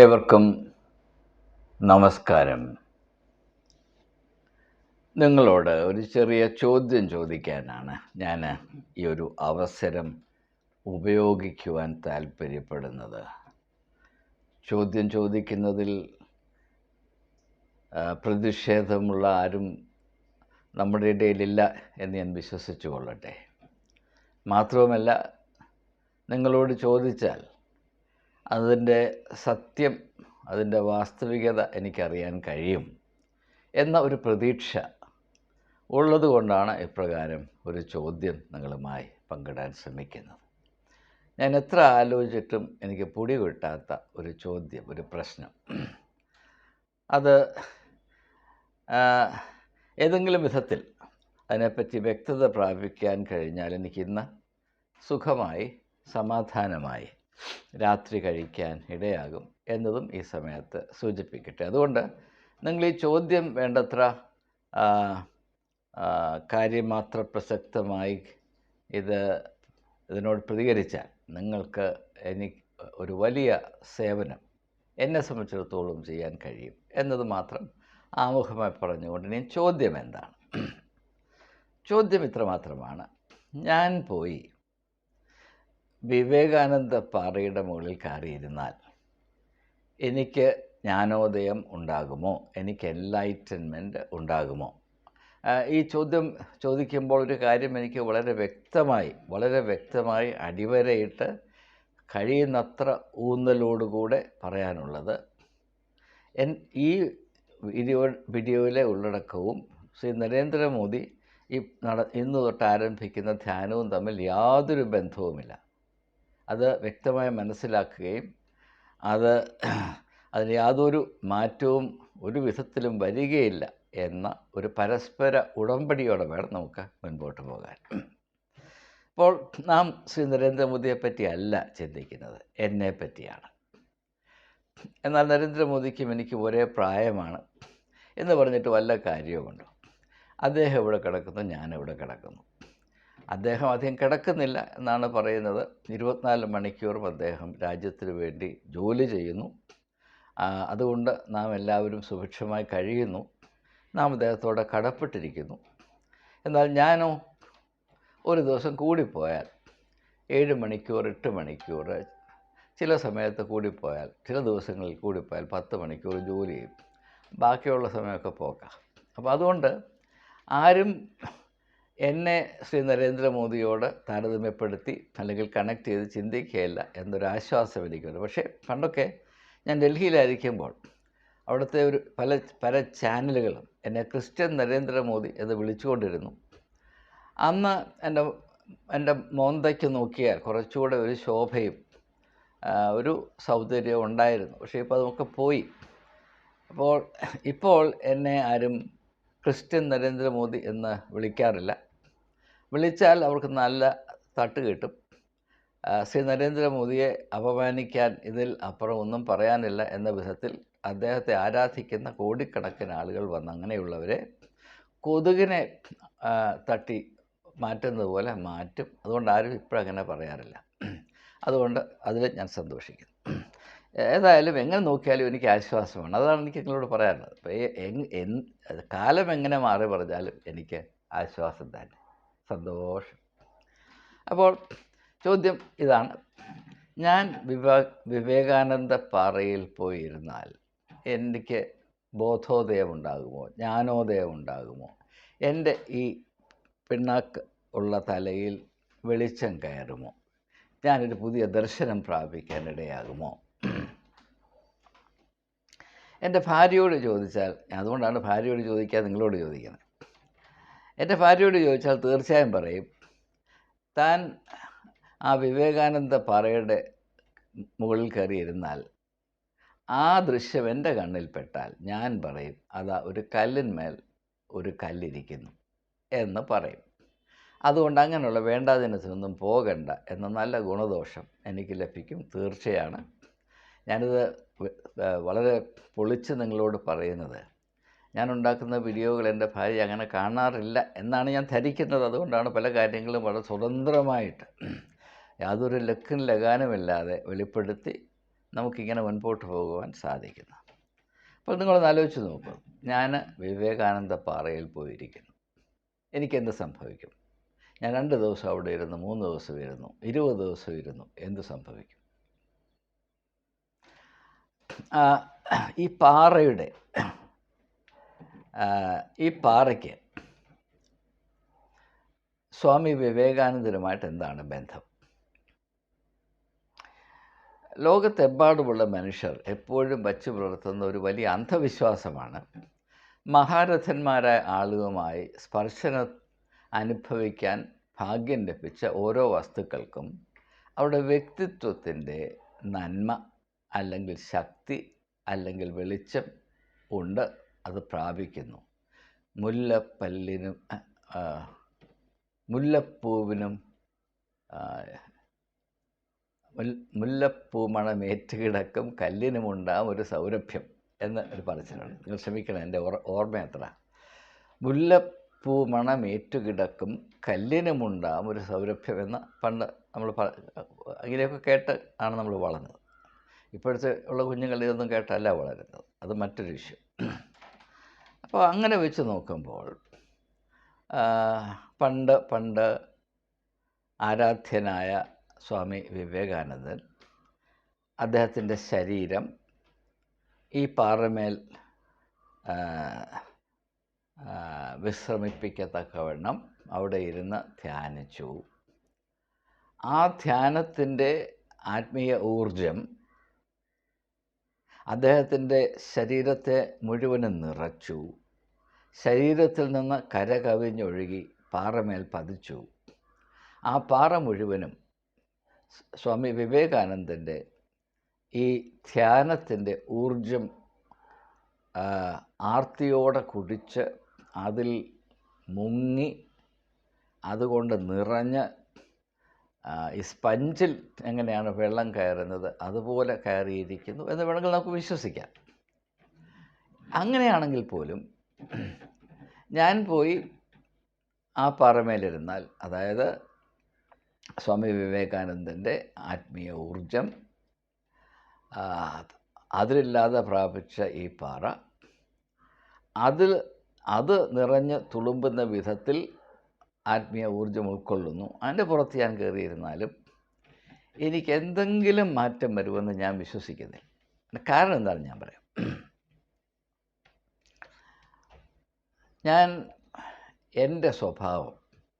ഏവർക്കും നമസ്കാരം. നിങ്ങളോട് ഒരു ചെറിയ ചോദ്യം ചോദിക്കാനാണ് ഞാൻ ഈ ഒരു അവസരം ഉപയോഗിക്കുവാൻ താല്പര്യപ്പെടുന്നത്. ചോദ്യം ചോദിക്കുന്നതിൽ പ്രതിഷേധമുള്ള ആരും നമ്മുടെ ഇടയിലില്ല എന്ന് ഞാൻ വിശ്വസിച്ചു കൊള്ളട്ടെ മാത്രവുമല്ല നിങ്ങളോട് ചോദിച്ചാൽ അതിന്റെ സത്യം അതിന്റെ വാസ്തവികത എനിക്കറിയാൻ കഴിയും എന്ന ഒരു പ്രതീക്ഷ ഉള്ളതുകൊണ്ടാണ് ഇപ്രകാരം ഒരു ചോദ്യം നിങ്ങളുമായി പങ്കിടാൻ ശ്രമിക്കുന്നത്. ഞാൻ എത്ര ആലോചിച്ചിട്ടും എനിക്ക് പൊടി കിട്ടാത്ത ഒരു ചോദ്യം ഒരു പ്രശ്നം. അത് ഏതെങ്കിലും വിധത്തിൽ അതിനെപ്പറ്റി വ്യക്തത പ്രാപിക്കാൻ കഴിഞ്ഞാൽ എനിക്കിന്ന് സുഖമായി സമാധാനമായി രാത്രി കഴിക്കാൻ ഇടയാകും എന്നതും ഈ സമയത്ത് സൂചിപ്പിക്കട്ടെ. അതുകൊണ്ട് നിങ്ങൾ ഈ ചോദ്യം വേണ്ടത്ര കാര്യമാത്ര പ്രസക്തമായി ഇത് ഇതിനോട് പ്രതികരിച്ചാൽ നിങ്ങൾക്ക് എനിക്ക് ഒരു വലിയ സേവനം എന്നെ സംബന്ധിച്ചിടത്തോളം ചെയ്യാൻ കഴിയും എന്നത് മാത്രം ആമുഖമായി പറഞ്ഞുകൊണ്ട് ഇനി ചോദ്യം എന്താണ്? ചോദ്യം ഇത്ര മാത്രമാണ് ഞാൻ പോയി വിവേകാനന്ദ പാറയുടെ മുകളിൽ കയറിയിരുന്നാൽ എനിക്ക് ജ്ഞാനോദയം ഉണ്ടാകുമോ? എനിക്ക് എൻലൈറ്റൻമെന്റ് ഉണ്ടാകുമോ? ഈ ചോദ്യം ചോദിക്കുമ്പോൾ ഒരു കാര്യം എനിക്ക് വളരെ വ്യക്തമായി വളരെ വ്യക്തമായി അടിവരയിട്ട് കഴിയുന്നത്ര ഊന്നലോടുകൂടെ പറയാനുള്ളത് എൻ ഈ വീഡിയോ വീഡിയോയിലെ ഉള്ളടക്കവും ശ്രീ നരേന്ദ്രമോദി ഈ നട ഇന്ന് തൊട്ട് ആരംഭിക്കുന്ന ധ്യാനവും തമ്മിൽ യാതൊരു ബന്ധവുമില്ല. അത് വ്യക്തമായി മനസ്സിലാക്കുകയും അത് അതിൽ യാതൊരു മാറ്റവും ഒരു വിധത്തിലും വരികയില്ല എന്ന ഒരു പരസ്പര ഉടമ്പടിയോടെ വേണം നമുക്ക് മുൻപോട്ട് പോകാൻ. അപ്പോൾ നാം ശ്രീ നരേന്ദ്രമോദിയെ പറ്റിയല്ല ചിന്തിക്കുന്നത് എന്നെ പറ്റിയാണ്. എന്നാൽ നരേന്ദ്രമോദിക്കും എനിക്ക് ഒരേ പ്രായമാണ് എന്ന് പറഞ്ഞിട്ട് വല്ല കാര്യവുമുണ്ടോ? അദ്ദേഹം ഇവിടെ കിടക്കുന്നു? ഞാൻ ഇവിടെ കിടക്കുന്നു? അദ്ദേഹം അധികം കിടക്കുന്നില്ല എന്നാണ് പറയുന്നത്. ഇരുപത്തിനാല് മണിക്കൂറും അദ്ദേഹം രാജ്യത്തിന് വേണ്ടി ജോലി ചെയ്യുന്നു. അതുകൊണ്ട് നാം എല്ലാവരും സുഭിക്ഷമായി കഴിയുന്നു. നാം അദ്ദേഹത്തോട് കടപ്പെട്ടിരിക്കുന്നു. എന്നാൽ ഞാനോ ഒരു ദിവസം കൂടിപ്പോയാൽ ഏഴ് മണിക്കൂർ എട്ട് മണിക്കൂർ ചില സമയത്ത് കൂടിപ്പോയാൽ ചില ദിവസങ്ങളിൽ കൂടിപ്പോയാൽ പത്ത് മണിക്കൂർ ജോലി ചെയ്യും. ബാക്കിയുള്ള സമയമൊക്കെ പോക്കാം. അപ്പോൾ അതുകൊണ്ട് ആരും എന്നെ ശ്രീ നരേന്ദ്രമോദിയോട് താരതമ്യപ്പെടുത്തി അല്ലെങ്കിൽ കണക്ട് ചെയ്ത് ചിന്തിക്കുകയില്ല എന്നൊരു ആശ്വാസം എനിക്കുണ്ട്. പക്ഷേ പണ്ടൊക്കെ ഞാൻ ഡൽഹിയിലായിരിക്കുമ്പോൾ അവിടുത്തെ ഒരു പല പല ചാനലുകളും എന്നെ ക്രിസ്ത്യൻ നരേന്ദ്രമോദി എന്ന് വിളിച്ചുകൊണ്ടിരുന്നു. അന്ന് എന്റെ എന്റെ മോന്തയ്ക്ക് നോക്കിയാൽ കുറച്ചുകൂടെ ഒരു ശോഭയും ഒരു സൗന്ദര്യവും ഉണ്ടായിരുന്നു. പക്ഷേ ഇപ്പോൾ അതൊക്കെ പോയി. അപ്പോൾ ഇപ്പോൾ എന്നെ ആരും ക്രിസ്ത്യൻ നരേന്ദ്രമോദി എന്ന് വിളിക്കാറില്ല. വിളിച്ചാൽ അവർക്ക് നല്ല തട്ട് കിട്ടും. ശ്രീ നരേന്ദ്രമോദിയെ അപമാനിക്കാൻ ഇതിൽ അപ്പുറം ഒന്നും പറയാനില്ല എന്ന വിധത്തിൽ അദ്ദേഹത്തെ ആരാധിക്കുന്ന കോടിക്കണക്കിന് ആളുകൾ വന്ന് അങ്ങനെയുള്ളവരെ കൊതുകിനെ തട്ടി മാറ്റുന്നത് പോലെ മാറ്റും. അതുകൊണ്ട് ആരും ഇപ്പോഴങ്ങനെ പറയാറില്ല. അതുകൊണ്ട് അതിൽ ഞാൻ സന്തോഷിക്കുന്നു. ഏതായാലും എങ്ങനെ നോക്കിയാലും എനിക്ക് ആശ്വാസമാണ്. അതാണ് എനിക്ക് നിങ്ങളോട് പറയാനുള്ളത്. അപ്പോൾ കാലം എങ്ങനെ മാറി പറഞ്ഞാലും എനിക്ക് ആശ്വാസം തന്നെ. സന്തോഷം. അപ്പോൾ ചോദ്യം ഇതാണ്. ഞാൻ വിവാ വിവേകാനന്ദ പാറയിൽ പോയിരുന്നാൽ എനിക്ക് ബോധോദയം ഉണ്ടാകുമോ? ജ്ഞാനോദയം ഉണ്ടാകുമോ? എന്റെ ഈ പിണ്ണാക്ക് ഉള്ള തലയിൽ വെളിച്ചം കയറുമോ? ഞാനൊരു പുതിയ ദർശനം പ്രാപിക്കാൻ ഇടയാകുമോ? എന്റെ ഭാര്യയോട് ചോദിച്ചാൽ അതുകൊണ്ടാണ് ഭാര്യയോട് ചോദിക്കാൻ നിങ്ങളോട് ചോദിക്കുന്നത്. എന്റെ ഭാര്യയോട് ചോദിച്ചാൽ തീർച്ചയായും പറയും താൻ ആ വിവേകാനന്ദ പാറയുടെ മുകളിൽ കയറിയിരുന്നാൽ ആ ദൃശ്യം എന്റെ കണ്ണിൽപ്പെട്ടാൽ ഞാൻ പറയും അതാ ഒരു കല്ലിന്മേൽ ഒരു കല്ലിരിക്കുന്നു എന്ന് പറയും. അതുകൊണ്ട് അങ്ങനെയുള്ള വേണ്ടാതിനത്തിനൊന്നും പോകണ്ട എന്ന നല്ല ഗുണദോഷം എനിക്ക് ലഭിക്കും തീർച്ചയാണ്. ഞാനിത് വളരെ പൊളിച്ച് നിങ്ങളോട് പറയുന്നത്. ഞാൻ ഉണ്ടാക്കുന്ന വീഡിയോകൾ എന്റെ ഭാര്യ അങ്ങനെ കാണാറില്ല എന്നാണ് ഞാൻ ധരിക്കുന്നത്. അതുകൊണ്ടാണ് പല കാര്യങ്ങളും വളരെ സ്വതന്ത്രമായിട്ട് യാതൊരു ലക്കും ലഗാനുമില്ലാതെ വെളിപ്പെടുത്തി നമുക്കിങ്ങനെ മുൻപോട്ട് പോകുവാൻ സാധിക്കുന്നു. അപ്പോൾ നിങ്ങളൊന്ന് ആലോചിച്ച് നോക്കൂ. ഞാൻ വിവേകാനന്ദ പാറയിൽ പോയിരിക്കുന്നു. എനിക്കെന്ത് സംഭവിക്കും? ഞാൻ രണ്ട് ദിവസം അവിടെ ഇരുന്നു മൂന്ന് ദിവസം ഇരുന്നു ഇരുപത് ദിവസം ഇരുന്നു. എന്ത് സംഭവിക്കും? ഈ പാറയുടെ ഈ പാറയ്ക്ക് സ്വാമി വിവേകാനന്ദനുമായിട്ട് എന്താണ് ബന്ധം? ലോകത്തെമ്പാടുമുള്ള മനുഷ്യർ എപ്പോഴും വച്ചു പുലർത്തുന്ന ഒരു വലിയ അന്ധവിശ്വാസമാണ്. മഹാരഥന്മാരായ ആളുകളുമായി സ്പർശനം അനുഭവിക്കാൻ ഭാഗ്യം ലഭിച്ച ഓരോ വസ്തുക്കൾക്കും അവരുടെ വ്യക്തിത്വത്തിന്റെ നന്മ അല്ലെങ്കിൽ ശക്തി അല്ലെങ്കിൽ വെളിച്ചം ഉണ്ട് അത് പ്രാപിക്കുന്നു. മുല്ലപ്പല്ലിനും മുല്ലപ്പൂവിനും മുല്ലപ്പൂമണമേറ്റ് കിടക്കും കല്ലിനുമുണ്ടാകും ഒരു സൗരഭ്യം എന്ന് ഒരു പറച്ചിലുണ്ട് നിങ്ങൾ ശ്രമിക്കണം എന്റെ ഓർ ഓർമ്മ എത്ര മുല്ലപ്പൂമണമേറ്റു കിടക്കും കല്ലിനുമുണ്ടാകും ഒരു സൗരഭ്യം എന്ന് പണ്ട് നമ്മൾ അങ്ങനെയൊക്കെ കേട്ട് ആണ് നമ്മൾ വളർന്നത്. ഇപ്പോഴത്തെ ഉള്ള കുഞ്ഞുങ്ങൾ ഇതൊന്നും കേട്ടല്ല വളരുന്നത്. അത് മറ്റൊരു ഇഷ്യൂ അപ്പോൾ അങ്ങനെ വെച്ച് നോക്കുമ്പോൾ പണ്ട് പണ്ട് ആരാധ്യനായ സ്വാമി വിവേകാനന്ദൻ അദ്ദേഹത്തിന്റെ ശരീരം ഈ പാറമേൽ വിശ്രമിപ്പിക്കത്തക്കവണ്ണം അവിടെ ഇരുന്ന് ധ്യാനിച്ചു. ആ ധ്യാനത്തിന്റെ ആത്മീയ ഊർജം അദ്ദേഹത്തിന്റെ ശരീരത്തെ മുഴുവനും നിറച്ചു. ശരീരത്തിൽ നിന്ന് കര കവിഞ്ഞൊഴുകി പാറമേൽ പതിച്ചു. ആ പാറ മുഴുവനും സ്വാമി വിവേകാനന്ദന്റെ ഈ ധ്യാനത്തിന്റെ ഊർജം ആർത്തിയോടെ കുടിച്ച് അതിൽ മുങ്ങി അതുകൊണ്ട് നിറഞ്ഞ് ഈ സ്പഞ്ചിൽ എങ്ങനെയാണ് വെള്ളം കയറുന്നത് അതുപോലെ കയറിയിരിക്കുന്നു എന്ന് വേണമെങ്കിൽ നമുക്ക് വിശ്വസിക്കാം. അങ്ങനെയാണെങ്കിൽ പോലും ഞാൻ പോയി ആ പാറമേലിരുന്നാൽ അതായത് സ്വാമി വിവേകാനന്ദന്റെ ആത്മീയ ഊർജം അതിലില്ലാതെ പ്രാപിച്ച ഈ പാറ അതിൽ അത് നിറഞ്ഞ് തുളുമ്പുന്ന വിധത്തിൽ ആത്മീയ ഊർജം ഉൾക്കൊള്ളുന്നു. അതിന്റെ പുറത്ത് ഞാൻ കയറിയിരുന്നാലും എനിക്ക് എന്തെങ്കിലും മാറ്റം വരുമെന്ന് ഞാൻ വിശ്വസിക്കുന്നില്ല. കാരണം എന്താണെന്ന് ഞാൻ പറയാം. ഞാൻ എന്റെ സ്വഭാവം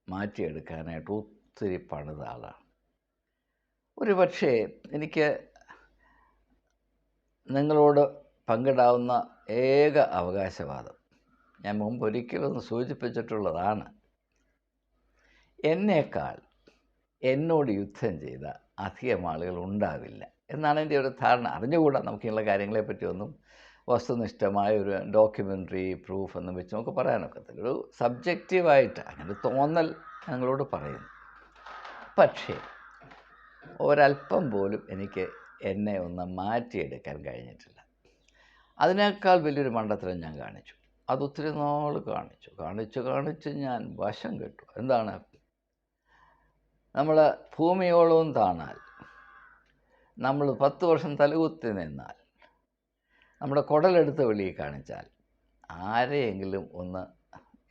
മാറ്റിയെടുക്കാനായിട്ട് ഒത്തിരി പണിത ആളാണ്. ഒരു പക്ഷേ എനിക്ക് നിങ്ങളോട് പങ്കിടാവുന്ന ഏക അവകാശവാദം ഞാൻ മുമ്പ് ഒരിക്കലൊന്ന് സൂചിപ്പിച്ചിട്ടുള്ളതാണ്. എന്നേക്കാൾ എന്നോട് യുദ്ധം ചെയ്ത അധികം ആളുകൾ ഉണ്ടാവില്ല എന്നാണ് എന്റെ ഒരു ധാരണ. അറിഞ്ഞുകൂടാ നമുക്കുള്ള കാര്യങ്ങളെപ്പറ്റി ഒന്നും വസ്തുനിഷ്ഠമായ ഒരു ഡോക്യുമെന്ററി പ്രൂഫ് എന്നും വെച്ച് നമുക്ക് പറയാനൊക്കത്തില്ല ഒരു സബ്ജക്റ്റീവായിട്ട് അങ്ങനെ തോന്നൽ ഞങ്ങളോട് പറയുന്നു. പക്ഷേ ഒരല്പം പോലും എനിക്ക് എന്നെ ഒന്ന് മാറ്റിയെടുക്കാൻ കഴിഞ്ഞിട്ടില്ല. അതിനേക്കാൾ വലിയൊരു മണ്ടത്തരം ഞാൻ കാണിച്ചു. അത് ഒത്തിരി നാൾ കാണിച്ചു. കാണിച്ച് കാണിച്ച് ഞാൻ വശം കെട്ടു. എന്താണ്? നമ്മൾ ഭൂമിയോളവും താണാൽ നമ്മൾ പത്ത് വർഷം തലകുത്തി നിന്നാൽ നമ്മുടെ കുടലെടുത്ത് വെളിയിൽ കാണിച്ചാൽ ആരെയെങ്കിലും ഒന്ന്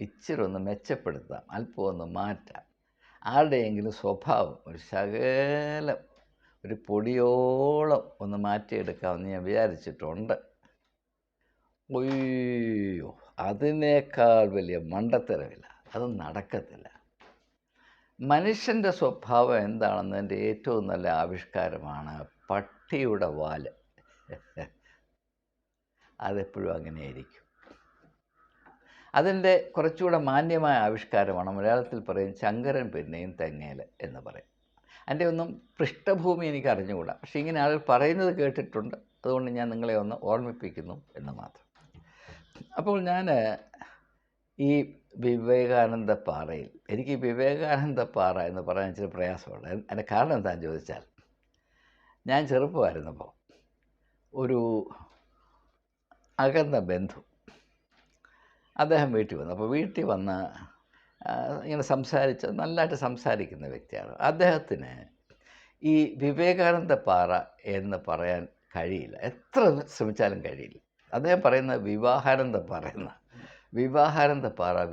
ഇച്ചിരി ഒന്ന് മെച്ചപ്പെടുത്താം അല്പം ഒന്ന് മാറ്റാം. ആരുടെയെങ്കിലും സ്വഭാവം ഒരു ശകലം ഒരു പൊടിയോളം ഒന്ന് മാറ്റിയെടുക്കാമെന്ന് ഞാൻ വിചാരിച്ചിട്ടുണ്ട്. ഒയ്യോ അതിനേക്കാൾ വലിയ മണ്ടത്തരമില്ല അത് നടക്കത്തില്ല. മനുഷ്യന്റെ സ്വഭാവം എന്താണെന്നതിന്റെ ഏറ്റവും നല്ല ആവിഷ്കാരമാണ് പട്ടിയുടെ വാൽ. അതെപ്പോഴും അങ്ങനെയായിരിക്കും. അതിന്റെ കുറച്ചുകൂടെ മാന്യമായ ആവിഷ്കാരമാണ്. മലയാളത്തിൽ പറയും ശങ്കരൻ പിന്നെയും തെങ്ങേൽ എന്ന് പറയും. അതിന്റെ ഒന്നും പൃഷ്ഠഭൂമി എനിക്ക് അറിഞ്ഞുകൂടാ. പക്ഷേ ഇങ്ങനെ ആൾ പറയുന്നത് കേട്ടിട്ടുണ്ട്. അതുകൊണ്ട് ഞാൻ നിങ്ങളെ ഒന്ന് ഓർമ്മിപ്പിക്കുന്നു എന്ന് മാത്രം. അപ്പോൾ ഞാൻ ഈ വിവേകാനന്ദ പാറയിൽ എനിക്ക് വിവേകാനന്ദ പാറ എന്ന് പറയാൻ ഇച്ചിരി പ്രയാസമുണ്ട്. അതിന്റെ കാരണം എന്താണെന്ന് ചോദിച്ചാൽ ഞാൻ ചെറുപ്പമായിരുന്നപ്പോൾ ഒരു അകന്ന ബന്ധു അദ്ദേഹം വീട്ടിൽ വന്നു. അപ്പോൾ വീട്ടിൽ വന്ന് ഇങ്ങനെ സംസാരിച്ച് നല്ലതായിട്ട് സംസാരിക്കുന്ന വ്യക്തിയാണ്. അദ്ദേഹത്തിന് ഈ വിവേകാനന്ദ പാറ എന്ന് പറയാൻ കഴിയില്ല. എത്ര ശ്രമിച്ചാലും കഴിയില്ല. അദ്ദേഹം പറയുന്ന വിവാഹാനന്ദ പറയുന്ന വിവാഹാനന്ദ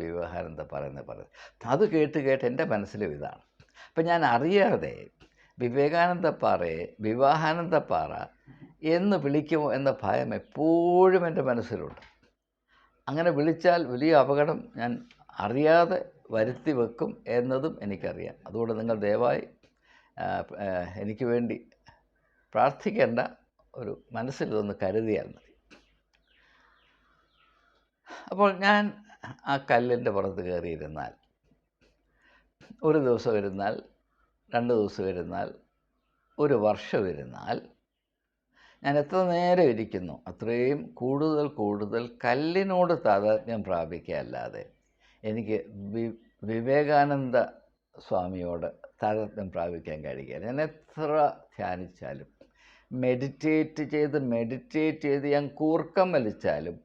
വിവാഹാരം തപ്പാറ എന്ന് പറയുന്നത്. അത് കേട്ട് കേട്ട് എന്റെ മനസ്സിലും ഇതാണ്. അപ്പം ഞാൻ അറിയാതെ വിവേകാനന്ദ പാറയെ വിവാഹാനന്ദ പാറ എന്ന് വിളിക്കുമോ എന്ന ഭയം എപ്പോഴും എന്റെ മനസ്സിലുണ്ട്. അങ്ങനെ വിളിച്ചാൽ വലിയ അപകടം ഞാൻ അറിയാതെ വരുത്തി വെക്കും എന്നതും എനിക്കറിയാം. അതുകൊണ്ട് നിങ്ങൾ ദയവായി എനിക്ക് വേണ്ടി പ്രാർത്ഥിക്കേണ്ട ഒരു മനസ്സിൽ ഇതൊന്ന് കരുതിയാൽ മതി. അപ്പോൾ ഞാൻ ആ കല്ലിന്റെ പുറത്ത് കയറിയിരുന്നാൽ ഒരു ദിവസം ഇരുന്നാൽ രണ്ട് ദിവസം ഇരുന്നാൽ ഒരു വർഷം ഇരുന്നാൽ ഞാൻ എത്ര നേരം ഇരിക്കുന്നു? അത്രയും കൂടുതൽ കൂടുതൽ കല്ലിനോട് താതാത്മ്യം പ്രാപിക്കുകയല്ലാതെ എനിക്ക് വി വിവേകാനന്ദ സ്വാമിയോട് താതാത്മ്യം പ്രാപിക്കാൻ കഴിയുക ഞാൻ എത്ര ധ്യാനിച്ചാലും മെഡിറ്റേറ്റ് ചെയ്ത് മെഡിറ്റേറ്റ് ചെയ്ത് ഞാൻ കൂർക്കം വലിച്ചാലും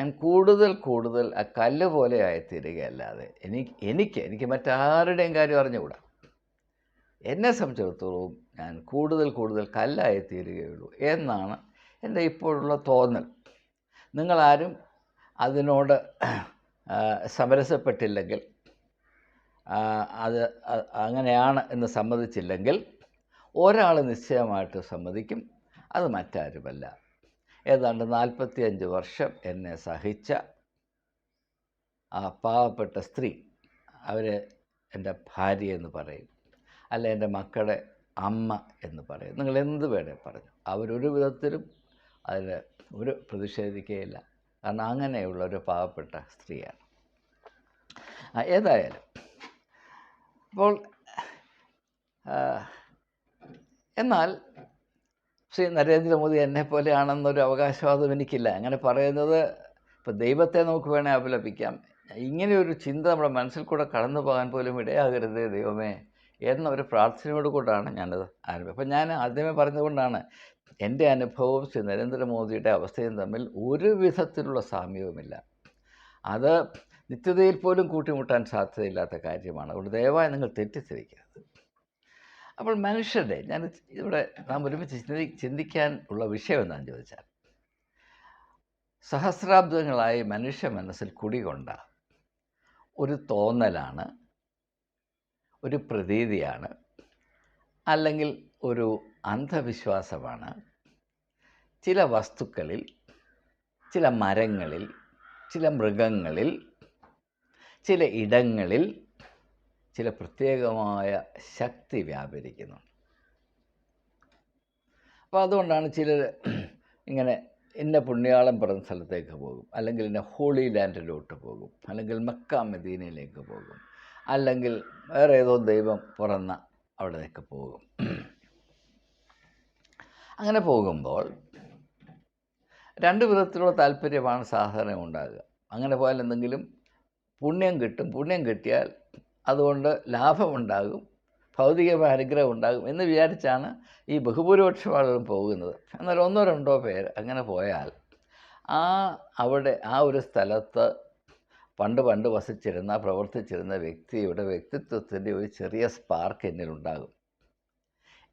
ഞാൻ കൂടുതൽ കൂടുതൽ ആ കല്ല് പോലെ ആയിത്തീരുകയല്ലാതെ എനിക്ക് എനിക്ക് എനിക്ക് മറ്റാരുടെയും കാര്യം അറിഞ്ഞുകൂടാ. എന്നെ സംബന്ധിച്ചിടത്തോളം ഞാൻ കൂടുതൽ കൂടുതൽ കല്ലായി തീരുകയുള്ളൂ എന്നാണ് എന്റെ ഇപ്പോഴുള്ള തോന്നൽ. നിങ്ങളാരും അതിനോട് സമരസപ്പെട്ടില്ലെങ്കിൽ അത് അങ്ങനെയാണ് എന്ന് സമ്മതിച്ചില്ലെങ്കിൽ ഒരാൾ നിശ്ചയമായിട്ട് സമ്മതിക്കും അത് മറ്റാരുമല്ല. ഏതാണ്ട് നാൽപ്പത്തിയഞ്ച് വർഷം എന്നെ സഹിച്ച ആ പാവപ്പെട്ട സ്ത്രീ അവർ എന്റെ ഭാര്യ എന്ന് പറയും. അല്ല എന്റെ മക്കളുടെ അമ്മ എന്ന് പറയും. നിങ്ങൾ എന്ത് വേണേ പറഞ്ഞു അവരൊരു വിധത്തിലും അതിൽ ഒരു പ്രതിഷേധിക്കുകയില്ല. കാരണം അങ്ങനെയുള്ള ഒരു പാവപ്പെട്ട സ്ത്രീയാണ്. ഏതായാലും അപ്പോൾ എന്നാൽ ശ്രീ നരേന്ദ്രമോദി എന്നെ പോലെയാണെന്നൊരു അവകാശവാദം എനിക്കില്ല. അങ്ങനെ പറയുന്നത് ഇപ്പോൾ ദൈവത്തെ നമുക്ക് വേണേൽ അപലപിക്കാം. ഇങ്ങനെ ഒരു ചിന്ത നമ്മുടെ മനസ്സിൽ കൂടെ കടന്നു പോകാൻ പോലും ഇടയാകരുത് ദൈവമേ എന്നൊരു പ്രാർത്ഥനയോട് കൂടാണ് ഞാനത് ആരംഭിച്ചത് അപ്പം ഞാൻ ആദ്യമേ പറഞ്ഞതുകൊണ്ടാണ് എന്റെ അനുഭവവും ശ്രീ നരേന്ദ്രമോദിയുടെ അവസ്ഥയും തമ്മിൽ ഒരു വിധത്തിലുള്ള സാമ്യവുമില്ല. അത് നിത്യതയിൽ പോലും കൂട്ടിമുട്ടാൻ സാധ്യതയില്ലാത്ത കാര്യമാണ്. അതുകൊണ്ട് ദയവായി നിങ്ങൾ തെറ്റിദ്ധരിക്കരുത്. അപ്പോൾ മനുഷ്യരുടെ ഞാൻ ഇവിടെ നാം ഒരുമിച്ച് ചിന്തി ചിന്തിക്കാൻ ഉള്ള വിഷയം എന്താണെന്ന് ചോദിച്ചാൽ സഹസ്രാബ്ദങ്ങളായി മനുഷ്യ മനസ്സിൽ കുടികൊണ്ട ഒരു തോന്നലാണ് ഒരു പ്രതീതിയാണ് അല്ലെങ്കിൽ ഒരു അന്ധവിശ്വാസമാണ്. ചില വസ്തുക്കളിൽ ചില മരങ്ങളിൽ ചില മൃഗങ്ങളിൽ ചില ഇടങ്ങളിൽ ചില പ്രത്യേകമായ ശക്തി വ്യാപരിക്കുന്നു അപ്പോൾ അതുകൊണ്ടാണ് ചിലർ ഇങ്ങനെ ഇന്ന പുണ്യാളം പറഞ്ഞ സ്ഥലത്തേക്ക് പോകും അല്ലെങ്കിൽ ഇന്ന ഹോളി ലാൻഡിലോട്ട് പോകും അല്ലെങ്കിൽ മക്ക മദീനയിലേക്ക് പോകും അല്ലെങ്കിൽ വേറെ ഏതോ ദൈവം പുറന്ന അവിടേക്ക് പോകും. അങ്ങനെ പോകുമ്പോൾ രണ്ട് വിധത്തിലുള്ള താല്പര്യമാണ് സാധാരണ ഉണ്ടാകുക. അങ്ങനെ പോയാൽ എന്തെങ്കിലും പുണ്യം കിട്ടും പുണ്യം കിട്ടിയാൽ അതുകൊണ്ട് ലാഭമുണ്ടാകും ഭൗതികമായ അനുഗ്രഹം ഉണ്ടാകും എന്ന് വിചാരിച്ചാണ് ഈ ബഹുഭൂരിപക്ഷം ആളുകളും പോകുന്നത്. എന്നാൽ ഒന്നോ രണ്ടോ പേർ അങ്ങനെ പോയാൽ ആ അവിടെ ആ ഒരു സ്ഥലത്ത് പണ്ട് പണ്ട് വസിച്ചിരുന്ന പ്രവർത്തിച്ചിരുന്ന വ്യക്തിയുടെ വ്യക്തിത്വത്തിന്റെ ഒരു ചെറിയ സ്പാർക്ക് എന്നിലുണ്ടാകും.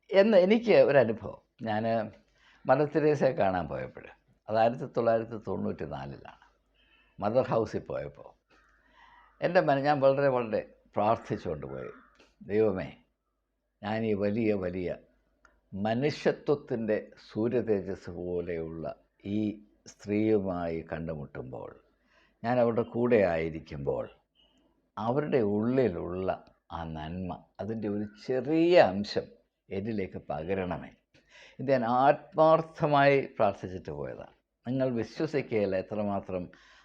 എന്ന് എനിക്ക് ഒരു അനുഭവം ഞാൻ മദർ തെരേസയെ കാണാൻ പോയപ്പോൾ അത് ആയിരത്തി തൊള്ളായിരത്തി തൊണ്ണൂറ്റി നാലിലാണ് മദർ ഹൗസിൽ പോയപ്പോൾ. എന്റെ മന ഞാൻ വളരെ വളരെ പ്രാർത്ഥിച്ചുകൊണ്ട് പോയി ദൈവമേ ഞാൻ ഈ വലിയ വലിയ മനുഷ്യത്വത്തിന്റെ സൂര്യതേജസ് പോലെയുള്ള ഈ സ്ത്രീയുമായി കണ്ടുമുട്ടുമ്പോൾ ഞാൻ അവരുടെ കൂടെ ആയിരിക്കുമ്പോൾ അവരുടെ ഉള്ളിലുള്ള ആ നന്മ അതിന്റെ ഒരു ചെറിയ അംശം എന്നിലേക്ക് പകരണമേ. ഇത് ഞാൻ ആത്മാർത്ഥമായി പ്രാർത്ഥിച്ചിട്ട് പോയതാണ്. നിങ്ങൾ വിശ്വസിക്കുകയില്ല എത്രമാത്രം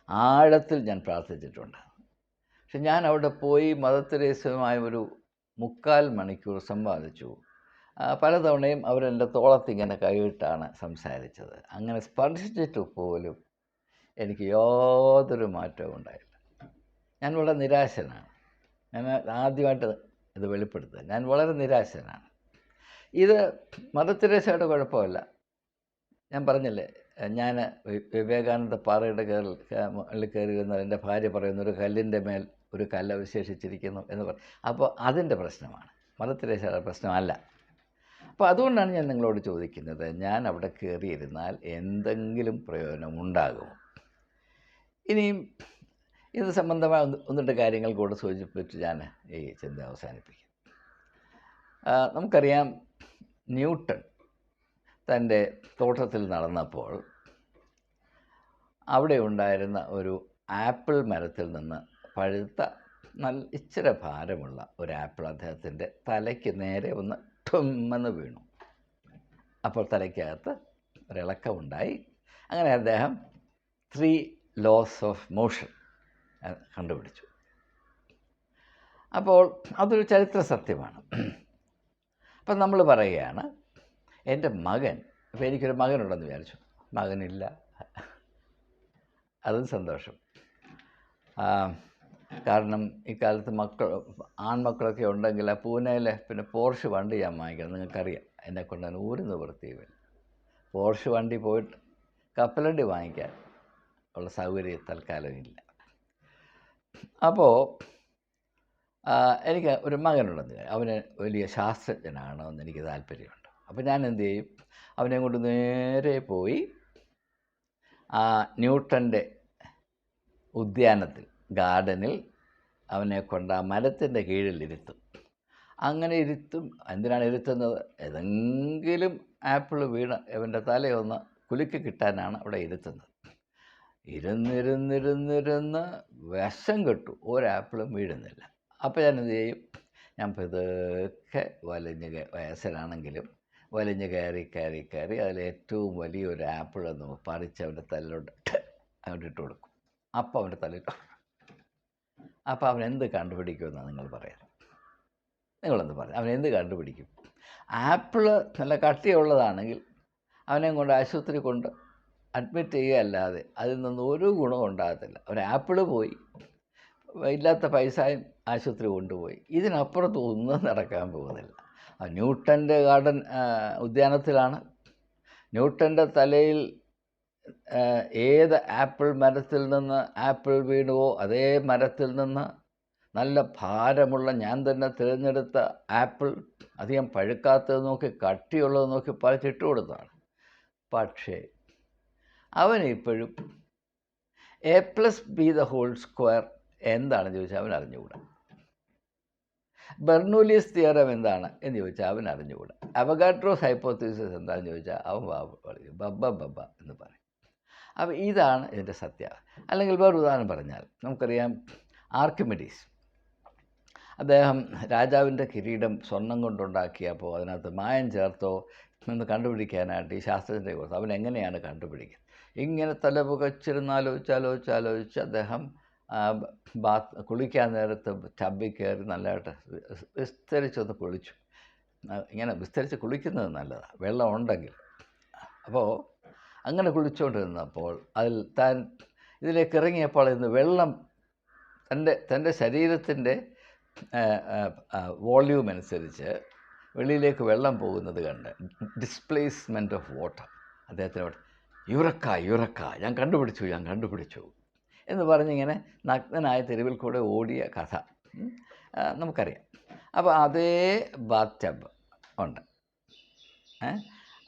ആഴത്തിൽ ഞാൻ പ്രാർത്ഥിച്ചിട്ടുണ്ട്. പക്ഷെ ഞാൻ അവിടെ പോയി മദത്തിരേസുമായി ഒരു മുക്കാൽ മണിക്കൂർ സംവാദിച്ചു. പലതവണയും അവരെന്റെ തോളത്തിങ്ങനെ കൈവിട്ടാണ് സംസാരിച്ചത്. അങ്ങനെ സ്പർശിച്ചിട്ട് പോലും എനിക്ക് യാതൊരു മാറ്റവും ഉണ്ടായില്ല. ഞാൻ വളരെ നിരാശനാണ്. ഞാൻ ആദ്യമായിട്ട് ഇത് വെളിപ്പെടുത്തുക. ഞാൻ വളരെ നിരാശനാണ്. ഇത് മദർ കുഴപ്പമല്ല. ഞാൻ പറഞ്ഞില്ലേ ഞാൻ വിവേകാനന്ദ പാറയുടെ മുകളിൽ കയറി വന്നാൽ എന്റെ ഭാര്യ പറയുന്ന ഒരു കല്ലിന്റെ മേൽ ഒരു കല അവശേഷിച്ചിരിക്കുന്നു എന്ന് പറയും അപ്പോൾ അതിന്റെ പ്രശ്നമാണ്. മദർ പ്രശ്നമല്ല. അപ്പോൾ അതുകൊണ്ടാണ് ഞാൻ നിങ്ങളോട് ചോദിക്കുന്നത് ഞാൻ അവിടെ കയറിയിരുന്നാൽ എന്തെങ്കിലും പ്രയോജനം ഉണ്ടാകുമോ? ഇനിയും ഇത് സംബന്ധമായ ഒന്ന് ഒന്ന് രണ്ട് കാര്യങ്ങൾ കൂടെ സൂചിപ്പിച്ച് ഞാൻ ഈ ചിന്ത അവസാനിപ്പിക്കും. നമുക്കറിയാം ന്യൂട്ടൺ തന്റെ തോട്ടത്തിൽ നടന്നപ്പോൾ അവിടെ ഉണ്ടായിരുന്ന ഒരു ആപ്പിൾ മരത്തിൽ നിന്ന് പഴുത്ത നല്ല ഇച്ചിരി ഭാരമുള്ള ഒരു ആപ്പിൾ അദ്ദേഹത്തിന്റെ തലയ്ക്ക് നേരെ ഒന്ന് ടൊമ്മെന്ന് വീണു. അപ്പോൾ തലയ്ക്കകത്ത് ഒരിളക്കമുണ്ടായി. അങ്ങനെ അദ്ദേഹം ത്രീ ലോസ് ഓഫ് മോഷൻ കണ്ടുപിടിച്ചു. അപ്പോൾ അതൊരു ചരിത്ര സത്യമാണ്. അപ്പം നമ്മൾ പറയുകയാണ് എന്റെ മകൻ അപ്പോൾ എനിക്കൊരു മകനുണ്ടെന്ന് വിചാരിച്ചു. മകനില്ല. അതും സന്തോഷം. കാരണം ഇക്കാലത്ത് മക്കൾ ആൺമക്കളൊക്കെ ഉണ്ടെങ്കിൽ ആ പൂനെയിലെ പിന്നെ പോർഷ് വണ്ടി ഞാൻ വാങ്ങിക്കണം. നിങ്ങൾക്കറിയാം എന്നെ കൊണ്ട് അതിന് ഒരു നിവൃത്തിയുമില്ല പോർഷ് വണ്ടി പോയിട്ട് കപ്പലണ്ടി വാങ്ങിക്കാൻ ഉള്ള സൗകര്യം തൽക്കാലം ഇല്ല. അപ്പോൾ എനിക്ക് ഒരു മകനുണ്ടെന്ന്. അവന് വലിയ ശാസ്ത്രജ്ഞനാണെന്ന് എനിക്ക് താല്പര്യമുണ്ട്. അപ്പോൾ ഞാൻ എന്ത് ചെയ്യും? അവനെ കൊണ്ട് നേരെ പോയി ആ ന്യൂട്ടന്റെ ഉദ്യാനത്തിൽ ഗാർഡനിൽ അവനെ കൊണ്ട് ആ മരത്തിന്റെ കീഴിൽ ഇരുത്തും. അങ്ങനെ ഇരുത്തും. എന്തിനാണ് ഇരുത്തുന്നത്? ഏതെങ്കിലും ആപ്പിൾ വീണ് അവന്റെ തലയൊന്ന് കുലുക്കി കിട്ടാനാണ് അവിടെ ഇരുത്തുന്നത്. ഇരുന്നിരുന്നിരുന്നിരുന്ന് വിഷം കിട്ടും. ഒരാപ്പിളും വീഴുന്നില്ല. അപ്പോൾ ഞാൻ എന്ത് ചെയ്യും? ഞാൻ പതുക്കെ വലിഞ്ഞ് വയസ്സിലാണെങ്കിലും വലിഞ്ഞ് കയറി കയറി കയറി അതിൽ ഏറ്റവും വലിയൊരു ആപ്പിൾ എന്ന് പറിച്ച് അവന്റെ തലയിലോട്ട് അങ്ങോട്ട് ഇട്ട് കൊടുക്കും. അപ്പോൾ അവന്റെ തലയിൽ അപ്പോൾ അവൻ എന്ത് കണ്ടുപിടിക്കുമെന്നാണ് നിങ്ങൾ പറയാം നിങ്ങളെന്ത് പറയും? അവൻ എന്ത് കണ്ടുപിടിക്കും? ആപ്പിൾ നല്ല കട്ടിയുള്ളതാണെങ്കിൽ അവനെ കൊണ്ട് ആശുപത്രി കൊണ്ട് അഡ്മിറ്റ് ചെയ്യുകയല്ലാതെ അതിൽ നിന്ന് ഒരു ഗുണവും ഉണ്ടാകത്തില്ല. ഒരു ആപ്പിൾ പോയി ഇല്ലാത്ത പൈസയും ആശുപത്രി കൊണ്ടുപോയി. ഇതിനപ്പുറത്ത് ഒന്നും നടക്കാൻ പോകുന്നില്ല. ന്യൂട്ടന്റെ ഗാർഡൻ ഉദ്യാനത്തിലാണ്. ന്യൂട്ടന്റെ തലയിൽ ഏത് ആപ്പിൾ മരത്തിൽ നിന്ന് ആപ്പിൾ വീണുവോ അതേ മരത്തിൽ നിന്ന് നല്ല ഭാരമുള്ള ഞാൻ തന്നെ തിരഞ്ഞെടുത്ത ആപ്പിൾ അധികം പഴുക്കാത്തത് നോക്കി കട്ടിയുള്ളത് നോക്കി പറിച്ചിട്ട് കൊടുത്താണ് പക്ഷേ അവൻ ഇപ്പോഴും a plus b the whole square എന്താണെന്ന് ചോദിച്ചാൽ അവൻ അറിഞ്ഞുകൂടാ ബെർണൂലിയസ് തിയറം എന്താണ് എന്ന് ചോദിച്ചാൽ അവൻ അറിഞ്ഞുകൂടാ അവഗാട്രോസ് ഹൈപ്പോത്തീസിസ് എന്താണെന്ന് ചോദിച്ചാൽ അവൻ ബബ്ബ ബബ്ബ എന്ന് പറയും അപ്പോൾ ഇതാണ് ഇതിന്റെ സത്യം. അല്ലെങ്കിൽ വേറെ ഉദാഹരണം പറഞ്ഞാൽ നമുക്കറിയാം ആർക്കിമിഡീസ്. അദ്ദേഹം രാജാവിന്റെ കിരീടം സ്വർണം കൊണ്ടുണ്ടാക്കിയപ്പോൾ അതിനകത്ത് മായം ചേർത്തോ എന്ന് കണ്ടുപിടിക്കാനായിട്ട് ഈ ശാസ്ത്രജ്ഞരെ കൊടുത്തു അവൻ എങ്ങനെയാണ് കണ്ടുപിടിക്കുന്നത്? ഇങ്ങനെ തല പുകച്ചിരുന്ന് ആലോചിച്ച് അദ്ദേഹം ബാത്ത് കുളിക്കാൻ നേരത്ത് ടബിൽ കയറി നല്ലതായിട്ട് വിസ്- വിസ്തരിച്ചൊന്ന് കുളിച്ചു. ഇങ്ങനെ വിസ്തരിച്ച് കുളിക്കുന്നത് നല്ലതാണ് വെള്ളം ഉണ്ടെങ്കിൽ. അപ്പോൾ അങ്ങനെ കുളിച്ചുകൊണ്ടിരുന്നപ്പോൾ അതിൽ താൻ ഇതിലേക്ക് ഇറങ്ങിയപ്പോൾ ഇന്ന് വെള്ളം തന്റെ തന്റെ ശരീരത്തിന്റെ വോള്യൂം അനുസരിച്ച് വെളിയിലേക്ക് വെള്ളം പോകുന്നത് കണ്ട് ഡിസ്പ്ലേസ്മെന്റ് ഓഫ് വാട്ടർ. അദ്ദേഹത്തിനോട് യുറക്ക യുറക്ക ഞാൻ കണ്ടുപിടിച്ചു ഞാൻ കണ്ടുപിടിച്ചു. എന്ന് പറഞ്ഞിങ്ങനെ നഗ്നനായ തെരുവിൽ കൂടെ ഓടിയ കഥ. നമുക്കറിയാം. അപ്പോൾ അതേ ബാത്ത് ടബ് ഉണ്ട്.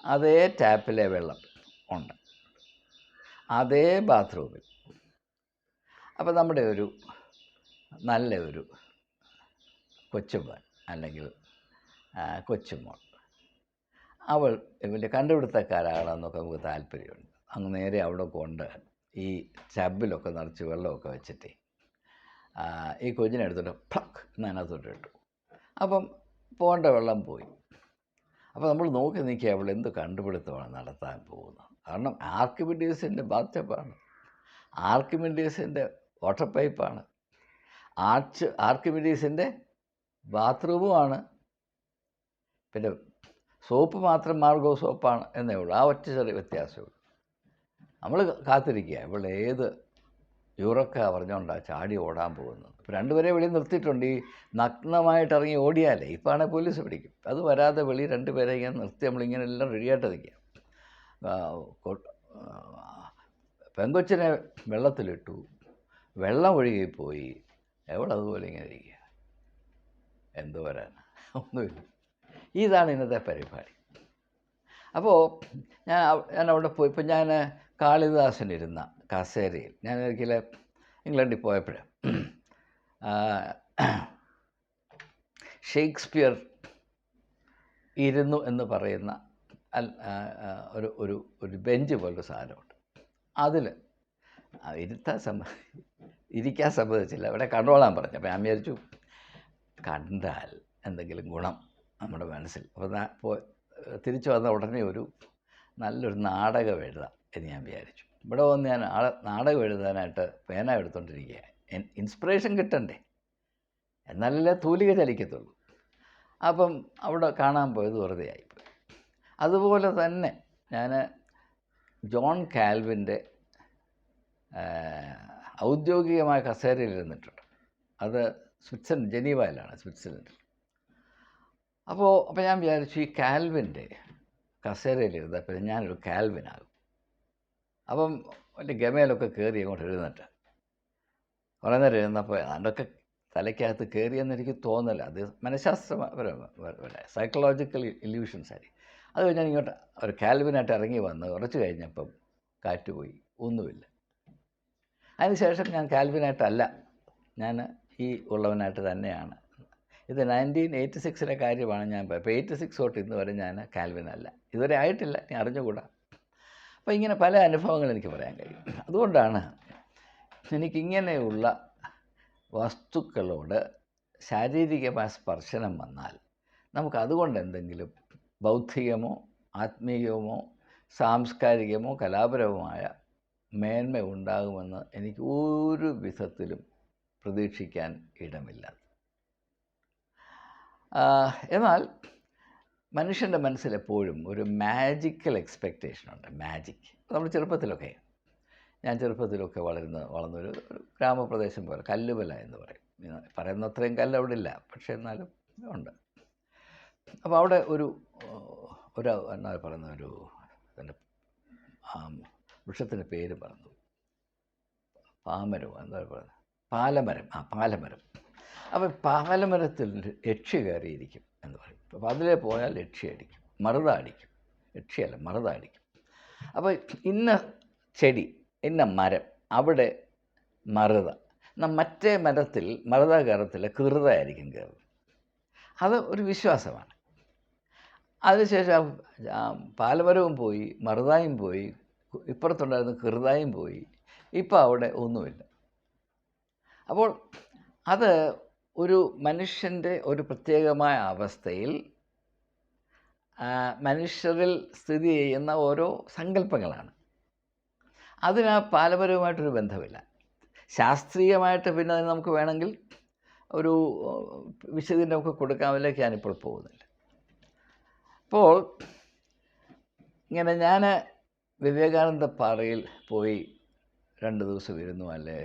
അതേ ടാപ്പിലെ വെള്ളം. ഉണ്ട്. അതേ ബാത്റൂമിൽ. അപ്പോൾ നമ്മുടെ ഒരു നല്ല ഒരു കൊച്ചുമോൻ അല്ലെങ്കിൽ കൊച്ചുമോൾ. അവൾ ഇവന്റെ കണ്ടുപിടുത്തക്കാരാകണമെന്നൊക്കെ നമുക്ക് താല്പര്യമുണ്ട്. അങ്ങ് നേരെ അവിടെ കൊണ്ട് ഈ ചബിലൊക്കെ നിറച്ച് വെള്ളമൊക്കെ വെച്ചിട്ട് ഈ കൊച്ചിനെ എടുത്തിട്ട് പ്ലക്ക് എന്ന് അതിനകത്തോട്ട് ഇട്ടു. അപ്പം പോകേണ്ട വെള്ളം പോയി. അപ്പോൾ നമ്മൾ നോക്കി നിൽക്കുക അവൾ എന്ത് കണ്ടുപിടുത്തമാണ് നടത്താൻ പോകുന്നത്. കാരണം ആർക്കിമിഡീസിന്റെ ബാത്ടബാണ് ആർക്കിമിഡീസിന്റെ വാട്ടർ പൈപ്പാണ് ആർച്ച് ആർക്കിമിഡീസിന്റെ ബാത്റൂമുമാണ്. പിന്നെ സോപ്പ് മാത്രം മാർഗോ സോപ്പാണ് എന്നേ ഉള്ളൂ. ആ ഒറ്റ ചെറിയ വ്യത്യാസമേ ഉള്ളൂ. നമ്മൾ കാത്തിരിക്കുക. ഇവിടെ ഏത് യൂറോക്ക പറഞ്ഞുകൊണ്ടാണ് ചാടി ഓടാൻ പോകുന്നത്. ഇപ്പം രണ്ടുപേരെ വെളി നിർത്തിയിട്ടുണ്ട്. ഈ നഗ്നമായിട്ട് ഇറങ്ങി ഓടിയാലേ ആണെങ്കിൽ പോലീസ് പിടിക്കും. അത് വരാതെ വെളി രണ്ടുപേരെ ഇങ്ങനെ നിർത്തി നമ്മളിങ്ങനെ എല്ലാം റെഡിയായിട്ട് നിൽക്കുക പെങ്കൊച്ചിനെ വെള്ളത്തിലിട്ടു. വെള്ളം ഒഴുകിപ്പോയി എവിടെ അതുപോലെ ഇങ്ങനെ ഇരിക്കുക? എന്തോ വരാൻ ഒന്നുമില്ല. ഇതാണ് ഇന്നത്തെ പരിപാടി. അപ്പോൾ ഞാൻ ഞാൻ അവിടെ പോയി. ഇപ്പം ഞാൻ കാളിദാസൻ ഇരുന്ന കസേരയിൽ. ഞാൻ ഒരിക്കൽ ഇംഗ്ലണ്ടിൽ പോയപ്പോൾ ഷേക്സ്പിയർ ഇരുന്നു എന്ന് പറയുന്ന ഒരു ഒരു ഒരു ബെഞ്ച് പോലൊരു സാധനമുണ്ട്. അതിൽ ഇരുത്താൻ സമ്മ ഇരിക്കാൻ സമ്മതിച്ചില്ല. അവിടെ കണ്ടോളാൻ പറഞ്ഞു. അപ്പോൾ ഞാൻ വിചാരിച്ചു കണ്ടാൽ എന്തെങ്കിലും ഗുണം നമ്മുടെ മനസ്സിൽ. അപ്പോൾ ഞാൻ തിരിച്ചു വന്ന ഉടനെ ഒരു നല്ലൊരു നാടകം എഴുതാം എന്ന് ഞാൻ വിചാരിച്ചു. ഇവിടെ വന്ന് ഞാൻ ആളെ നാടകം എഴുതാനായിട്ട് പേന എടുത്തുകൊണ്ടിരിക്കുക ഇൻസ്പിറേഷൻ കിട്ടണ്ടേ? എന്നാലല്ലേ തൂലിക ചലിക്കത്തുള്ളൂ. അപ്പം അവിടെ കാണാൻ പോയത് വെറുതെ ആയിപ്പോയി അതുപോലെ തന്നെ ഞാൻ ജോൺ കാൽവിന്റെ ഔദ്യോഗികമായ കസേരയിൽ ഇരുന്നിട്ടുണ്ട്. അത് സ്വിറ്റ്സർലൻഡ് ജനീവയിലാണ് സ്വിറ്റ്സർലൻഡിൽ. അപ്പോൾ അപ്പോൾ ഞാൻ വിചാരിച്ചു ഈ കാൽവിന്റെ കസേരയിലിരുന്ന പിന്നെ ഞാനൊരു കാൽവിനാകും. അപ്പം വലിയ ഗമയിലൊക്കെ കയറി അങ്ങോട്ട് എഴുന്നിട്ട് കുറേ നേരം എഴുന്നപ്പോൾ അതൊക്കെ തലയ്ക്കകത്ത് കയറിയെന്ന് എനിക്ക് തോന്നല. അത് മനഃശാസ്ത്രപരമായ സൈക്കോളജിക്കൽ ഇല്യൂഷൻസ് ആയി അത് കഴിഞ്ഞാൽ ഇങ്ങോട്ട് ഒരു കാൽവിനായിട്ട് ഇറങ്ങി വന്ന് കുറച്ച് കഴിഞ്ഞപ്പം കാറ്റ് പോയി. ഒന്നുമില്ല. അതിനുശേഷം ഞാൻ കാൽവിനായിട്ടല്ല. ഞാൻ ഈ ഉള്ളവനായിട്ട് തന്നെയാണ്. ഇത് നയന്റീൻ എയ്റ്റി സിക്സിലെ കാര്യമാണ് ഞാൻ ഇപ്പോൾ എയ്റ്റി സിക്സ് തൊട്ട് ഇന്ന് വരെ ഞാൻ കാൽവിനല്ല. ഇതുവരെ ആയിട്ടില്ല. ഞാൻ അറിഞ്ഞുകൂടാ. അപ്പോൾ ഇങ്ങനെ പല അനുഭവങ്ങൾ എനിക്ക് പറയാൻ കഴിയും. അതുകൊണ്ടാണ് എനിക്കിങ്ങനെയുള്ള വസ്തുക്കളോട് ശാരീരികമായ സ്പർശനം വന്നാൽ നമുക്ക് അതുകൊണ്ട് എന്തെങ്കിലും ബൗദ്ധികമോ ആത്മീയമോ സാംസ്കാരികമോ കലാപരവുമായ മേന്മ ഉണ്ടാകുമെന്ന് എനിക്ക് ഒരു വിധത്തിലും പ്രതീക്ഷിക്കാൻ ഇടമില്ല. എന്നാൽ മനുഷ്യന്റെ മനസ്സിലെപ്പോഴും ഒരു മാജിക്കൽ എക്സ്പെക്റ്റേഷൻ ഉണ്ട്. മാജിക് നമ്മൾ ചെറുപ്പത്തിലൊക്കെ ഞാൻ ചെറുപ്പത്തിലൊക്കെ വളരുന്ന വളർന്നൊരു ഗ്രാമപ്രദേശം പോലെ കല്ലുവല എന്ന് പറയും. പറയുന്ന അത്രയും കല്ല് അവിടെ ഇല്ല പക്ഷേ എന്നാലും ഉണ്ട്. അപ്പോൾ അവിടെ ഒരു ഒരു എന്നാ പറയുന്ന ഒരു അതിന്റെ വൃക്ഷത്തിന്റെ പേര് പറഞ്ഞു. പാമരമോ എന്താ പറയുന്നത്? പാലമരം ആ പാലമരം. അപ്പോൾ പാലമരത്തിൽ യക്ഷി കയറിയിരിക്കും എന്ന് പറയും. അപ്പോൾ അതിലേ പോയാൽ യക്ഷി അടിക്കും മറുത അടിക്കും. യക്ഷിയല്ല മറുത അടിക്കും. അപ്പോൾ ഇന്ന ചെടി ഇന്ന മരം അവിടെ മറുത. മറ്റേ മരത്തിൽ മറുത കയറത്തില്ല കീറുതായിരിക്കും കയറുന്നത്. അത് ഒരു വിശ്വാസമാണ്. അതിനുശേഷം പാലമരവും പോയി മറുതായും പോയി ഇപ്പുറത്തുണ്ടായിരുന്ന കൃതായും പോയി. ഇപ്പോൾ അവിടെ ഒന്നുമില്ല. അപ്പോൾ അത് ഒരു മനുഷ്യന്റെ ഒരു പ്രത്യേകമായ അവസ്ഥയിൽ മനുഷ്യരിൽ സ്ഥിതി ചെയ്യുന്ന ഓരോ സങ്കല്പങ്ങളാണ്. അതിന് ആ പാലപരവുമായിട്ടൊരു ബന്ധമില്ല. ശാസ്ത്രീയമായിട്ട് പിന്നെ നമുക്ക് വേണമെങ്കിൽ ഒരു വിശദീകരണമൊക്കെ കൊടുക്കാമല്ലേക്ക് ഞാനിപ്പോൾ പോകുന്നില്ല. അപ്പോൾ ഇങ്ങനെ ഞാൻ വിവേകാനന്ദ പാറയിൽ പോയി രണ്ട് ദിവസം ഇരുന്നു അല്ലേ?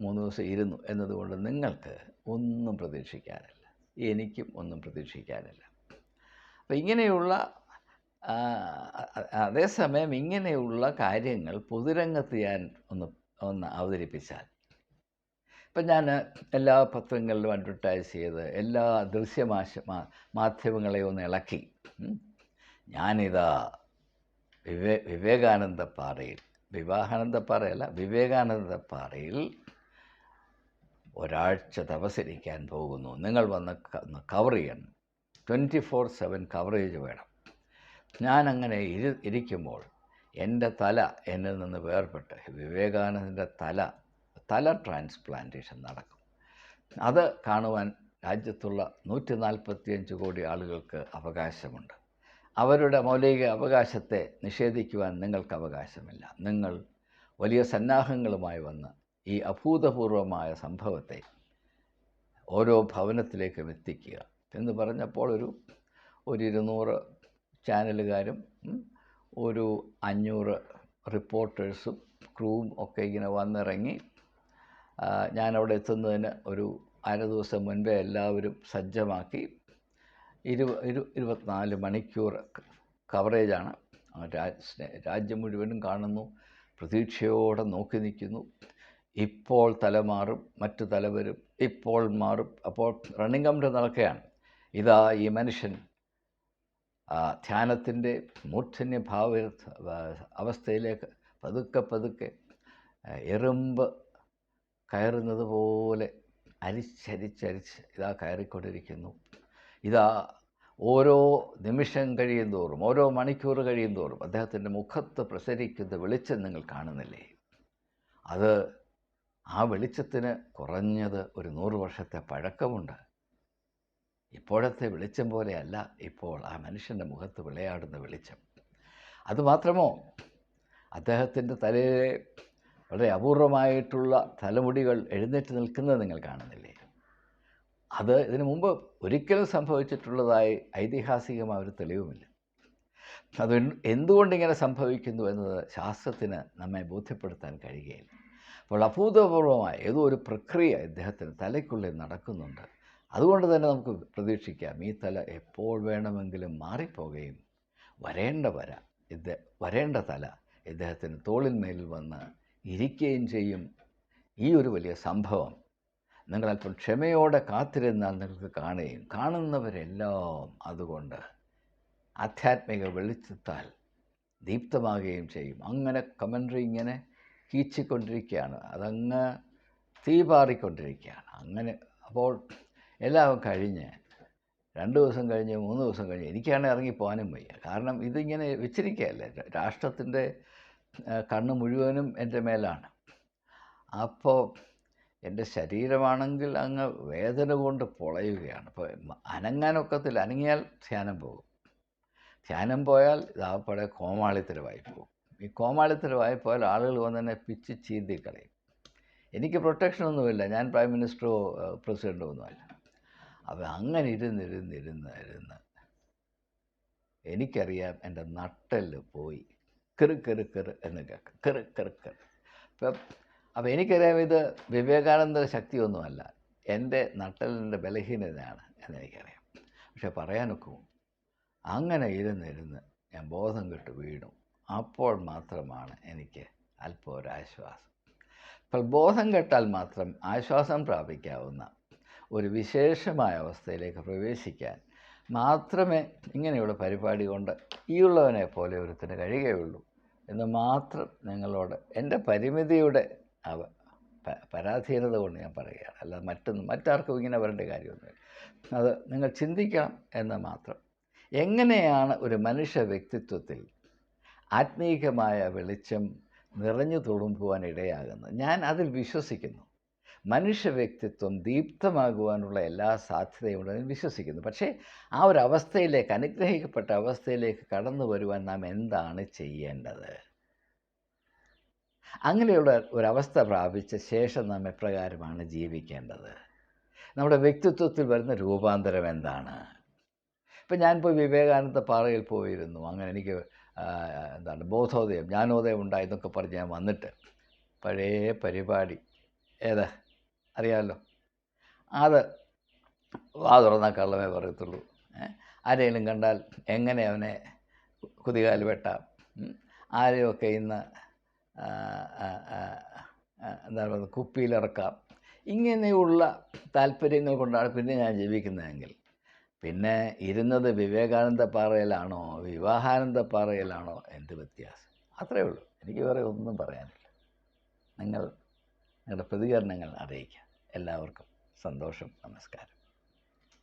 മൂന്ന് ദിവസം ഇരുന്നു എന്നതുകൊണ്ട് നിങ്ങൾക്ക് ഒന്നും പ്രതീക്ഷിക്കാനില്ല. എനിക്കും ഒന്നും പ്രതീക്ഷിക്കാനില്ല. അപ്പം ഇങ്ങനെയുള്ള അതേസമയം ഇങ്ങനെയുള്ള കാര്യങ്ങൾ പൊതുരംഗത്ത് ഞാൻ ഒന്ന് ഒന്ന് അവതരിപ്പിച്ചാൽ ഇപ്പം ഞാൻ എല്ലാ പത്രങ്ങളിലും അഡ്വർട്ടൈസ് ചെയ്ത് എല്ലാ ദൃശ്യമാശ മാ- മാധ്യമങ്ങളെയും ഒന്ന് ഇളക്കി. ഞാനിതാ വിവേ വിവേകാനന്ദ പാറയിൽ വിവാഹാനന്ദ പാറയല്ല വിവേകാനന്ദ പാറയിൽ ഒരാഴ്ച തപസരിക്കാൻ പോകുന്നു. നിങ്ങൾ വന്ന് കവർ ചെയ്യണം. ട്വന്റി ഫോർ സെവൻ കവറേജ് വേണം. ഞാനങ്ങനെ ഇരി ഇരിക്കുമ്പോൾ എന്റെ തല എന്നിൽ നിന്ന് വേർപെട്ട് വിവേകാനന്ദന്റെ തല തല ട്രാൻസ്പ്ലാന്റേഷൻ നടക്കും. അത് കാണുവാൻ രാജ്യത്തുള്ള നൂറ്റി നാൽപ്പത്തിയഞ്ച് കോടി ആളുകൾക്ക് അവകാശമുണ്ട്. അവരുടെ മൗലിക അവകാശത്തെ നിഷേധിക്കുവാൻ നിങ്ങൾക്ക് അവകാശമില്ല. നിങ്ങൾ വലിയ സന്നാഹങ്ങളുമായി വന്ന് ഈ അഭൂതപൂർവമായ സംഭവത്തെ ഓരോ ഭവനത്തിലേക്കും എത്തിക്കുക എന്ന് പറഞ്ഞപ്പോൾ ഒരു ഒരു ഇരുന്നൂറ് ചാനലുകാരും ഒരു അഞ്ഞൂറ് റിപ്പോർട്ടേഴ്സും ക്രൂവും ഒക്കെ ഇങ്ങനെ വന്നിറങ്ങി ഞാനവിടെ എത്തുന്നതിന് ഒരു അര ദിവസം മുൻപേ എല്ലാവരും സജ്ജമാക്കി ഇരു ഇരു ഇരുപത്തിനാല് മണിക്കൂർ കവറേജാണ്. രാജ്യം മുഴുവനും കാണുന്നു പ്രതീക്ഷയോടെ നോക്കി നിൽക്കുന്നു. ഇപ്പോൾ തലമാറും മറ്റു തലവരും ഇപ്പോൾ മാറും. അപ്പോൾ റണ്ണിങ് കൗണ്ടർ നടക്കുകയാണ്. ഇതാ ഈ മനുഷ്യൻ ധ്യാനത്തിന്റെ മൂർധന്യ ഭാവ അവസ്ഥയിലേക്ക് പതുക്കെ പതുക്കെ എറുമ്പ് കയറുന്നത് പോലെ അരിച്ചരിച്ചരിച്ച് ഇതാ കയറിക്കൊണ്ടിരിക്കുന്നു. ഇതാ ഓരോ നിമിഷം കഴിയും തോറും ഓരോ മണിക്കൂർ കഴിയും തോറും അദ്ദേഹത്തിന്റെ മുഖത്ത് പ്രസരിക്കുന്ന വെളിച്ചം നിങ്ങൾ കാണുന്നില്ലേ? അത് ആ വെളിച്ചത്തിന് കുറഞ്ഞത് ഒരു നൂറ് വർഷത്തെ പഴക്കമുണ്ട്. ഇപ്പോഴത്തെ വെളിച്ചം പോലെയല്ല ഇപ്പോൾ ആ മനുഷ്യന്റെ മുഖത്ത് വിളയാടുന്ന വെളിച്ചം. അതുമാത്രമോ അദ്ദേഹത്തിന്റെ തലയിലെ വളരെ അപൂർവമായിട്ടുള്ള തലമുടികൾ എഴുന്നേറ്റ് നിൽക്കുന്നത് നിങ്ങൾ കാണുന്നില്ലേ? അത് ഇതിനു മുമ്പ് ഒരിക്കലും സംഭവിച്ചിട്ടുള്ളതായി ഐതിഹാസികമായ ഒരു തെളിവുമില്ല. അത് എന്ത് എന്തുകൊണ്ടിങ്ങനെ സംഭവിക്കുന്നു എന്നത് ശാസ്ത്രത്തിന് നമ്മെ ബോധ്യപ്പെടുത്താൻ കഴിയുകയില്ല. അപ്പോൾ അഭൂതപൂർവമായ ഏതോ ഒരു പ്രക്രിയ ഇദ്ദേഹത്തിന് തലയ്ക്കുള്ളിൽ നടക്കുന്നുണ്ട്. അതുകൊണ്ട് തന്നെ നമുക്ക് പ്രതീക്ഷിക്കാം ഈ തല എപ്പോൾ വേണമെങ്കിലും മാറിപ്പോവുകയും വരേണ്ട വര ഇത് വരേണ്ട തല ഇദ്ദേഹത്തിന് തോളിന്മേൽ വന്ന് ഇരിക്കുകയും ചെയ്യും. ഈ ഒരു വലിയ സംഭവം നിങ്ങൾ അല്പം ക്ഷമയോടെ കാത്തിരുന്നാൽ നിങ്ങൾക്ക് കാണുകയും കാണുന്നവരെല്ലാം അതുകൊണ്ട് ആധ്യാത്മിക വെളിച്ചത്താൽ ദീപ്തമാകുകയും ചെയ്യും. അങ്ങനെ കമൻട്രി ഇങ്ങനെ കീച്ചിക്കൊണ്ടിരിക്കുകയാണ്. അതങ്ങ് തീപാറിക്കൊണ്ടിരിക്കുകയാണ്. അങ്ങനെ അപ്പോൾ എല്ലാം കഴിഞ്ഞ് രണ്ട് ദിവസം കഴിഞ്ഞ് മൂന്ന് ദിവസം കഴിഞ്ഞ് എനിക്കാണെങ്കിൽ ഇറങ്ങി പോകാനും വയ്യ. കാരണം ഇതിങ്ങനെ വെച്ചിരിക്കുകയല്ലേ? രാഷ്ട്രത്തിന്റെ കണ്ണ് മുഴുവനും എന്റെ മേലാണ്. അപ്പോൾ എന്റെ ശരീരമാണെങ്കിൽ അങ്ങ് വേദന കൊണ്ട് പൊളയുകയാണ്. അപ്പോൾ അനങ്ങാനൊക്കത്തിൽ അനങ്ങിയാൽ ധ്യാനം പോകും. ധ്യാനം പോയാൽ ഇതാപ്പടെ കോമാളിത്തരമായി പോകും. ഈ കോമാളിത്തരമായി പോയാൽ ആളുകൾ വന്ന് പിച്ച് ചീന്തി കളയും എനിക്ക് പ്രൊട്ടക്ഷനൊന്നുമില്ല ഞാൻ പ്രൈം മിനിസ്റ്ററോ പ്രസിഡന്റോ ഒന്നുമല്ല. അപ്പോൾ അങ്ങനെ ഇരുന്നിരുന്നിരുന്നിരുന്ന് ഇരുന്ന് ഇരുന്ന് ഇരുന്ന് എനിക്കറിയാം എന്റെ നട്ടെല്ല് പോയി. കെറു കെറു കെറു എന്ന് കേൾക്കും. കെറു കെറു കെറു. അപ്പം അപ്പോൾ എനിക്കറിയാം ഇത് വിവേകാനന്ദ ശക്തിയൊന്നുമല്ല. എന്റെ നട്ടലിന്റെ ബലഹീനതയാണ് എന്നെനിക്കറിയാം. പക്ഷെ പറയാനൊക്കെ അങ്ങനെ ഇരുന്നിരുന്ന് ഞാൻ ബോധം കെട്ട് വീണു. അപ്പോൾ മാത്രമാണ് എനിക്ക് അല്പം ഒരു ആശ്വാസം. അപ്പോൾ ബോധം കെട്ടാൽ മാത്രം ആശ്വാസം പ്രാപിക്കാവുന്ന ഒരു വിശേഷമായ അവസ്ഥയിലേക്ക് പ്രവേശിക്കാൻ മാത്രമേ ഇങ്ങനെയുള്ള പരിപാടി കൊണ്ട് ഈ ഉള്ളവനെ പോലെ ഒരുത്തിന് കഴിയുകയുള്ളൂ. എന്ന് മാത്രം നിങ്ങളോട് എന്റെ പരിമിതിയുടെ അവ പരാധീനത കൊണ്ട് ഞാൻ പറയുകയാണ്. അല്ലാതെ മറ്റൊന്നും മറ്റാർക്കും ഇങ്ങനെ വരേണ്ട കാര്യമൊന്നുമില്ല. അത് നിങ്ങൾ ചിന്തിക്കണം എന്ന് മാത്രം. എങ്ങനെയാണ് ഒരു മനുഷ്യ വ്യക്തിത്വത്തിൽ ആത്മീകമായ വെളിച്ചം നിറഞ്ഞു തുളുമ്പുവാൻ ഇടയാകുന്നത്? ഞാൻ അതിൽ വിശ്വസിക്കുന്നു. മനുഷ്യ വ്യക്തിത്വം ദീപ്തമാകുവാനുള്ള എല്ലാ സാധ്യതയുണ്ടെന്ന് വിശ്വസിക്കുന്നു. പക്ഷേ ആ ഒരു അവസ്ഥയിലേക്ക് അനുഗ്രഹിക്കപ്പെട്ട അവസ്ഥയിലേക്ക് കടന്നു വരുവാൻ നാം എന്താണ് ചെയ്യേണ്ടത്? അങ്ങനെയുള്ള ഒരവസ്ഥ പ്രാപിച്ച ശേഷം നാം എപ്രകാരമാണ് ജീവിക്കേണ്ടത്? നമ്മുടെ വ്യക്തിത്വത്തിൽ വരുന്ന രൂപാന്തരം എന്താണ്? ഇപ്പം ഞാൻ പോയി വിവേകാനന്ദ പാറയിൽ പോയിരുന്നു. അങ്ങനെ എനിക്ക് എന്താണ് ബോധോദയം ജ്ഞാനോദയം ഉണ്ടായി എന്നൊക്കെ പറഞ്ഞ് ഞാൻ വന്നിട്ട്. പഴയ പരിപാടി. ഏതാ? അറിയാമല്ലോ അത് വാ തുറന്നാൽ കള്ളമേ പറയത്തുള്ളൂ. ആരെങ്കിലും കണ്ടാൽ എങ്ങനെ അവനെ കുതികാൽ വെട്ടാം. ആരെയൊക്കെ ഇന്ന് എന്താ പറയുന്നത് കുപ്പിയിലിറക്കാം? ഇങ്ങനെയുള്ള താല്പര്യങ്ങൾ കൊണ്ടാണ് പിന്നെ ഞാൻ ജീവിക്കുന്നതെങ്കിൽ. പിന്നെ ഇരുന്നത് വിവേകാനന്ദ പാറയിലാണോ വിവാഹാനന്ദ പാറയിലാണോ എന്ത് വ്യത്യാസം? അത്രയേ ഉള്ളൂ. എനിക്ക് വേറെ ഒന്നും പറയാനില്ല. നിങ്ങൾ നിങ്ങളുടെ പ്രതികരണങ്ങൾ അറിയിക്കുക എല്ലാവർക്കും സന്തോഷം നമസ്കാരം.